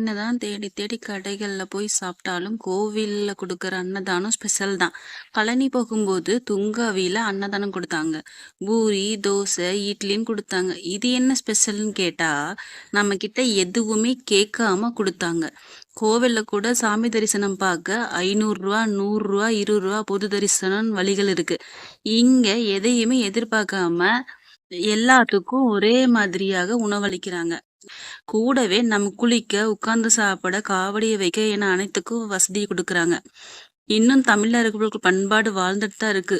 என்னதான் தேடி தேடி கடைகளில் போய் சாப்பிட்டாலும் கோவிலில் கொடுக்குற அன்னதானம் ஸ்பெஷல் தான். பழனி போகும்போது துங்காவியில் அன்னதானம் கொடுத்தாங்க பூரி, தோசை, இட்லின்னு கொடுத்தாங்க இது என்ன ஸ்பெஷல்னு கேட்டால் நம்மக்கிட்ட எதுவுமே கேட்காம கொடுத்தாங்க கோவிலில் கூட சாமி தரிசனம் பார்க்க ஐநூறுரூவா நூறுரூவா இருபது ரூபா பொது தரிசனம் வழிகள் இருக்குது இங்கே எதையுமே எதிர்பார்க்காம எல்லாத்துக்கும் ஒரே மாதிரியாக உணவளிக்கிறாங்க. கூடவே நம்ம குளிக்க, உட்கார்ந்து சாப்பிட, காவடியை வைக்க என அனைத்துக்கும் வசதி கொடுக்குறாங்க இன்னும் தமிழர்களுக்கு பண்பாடு வாழ்ந்துட்டு தான் இருக்கு.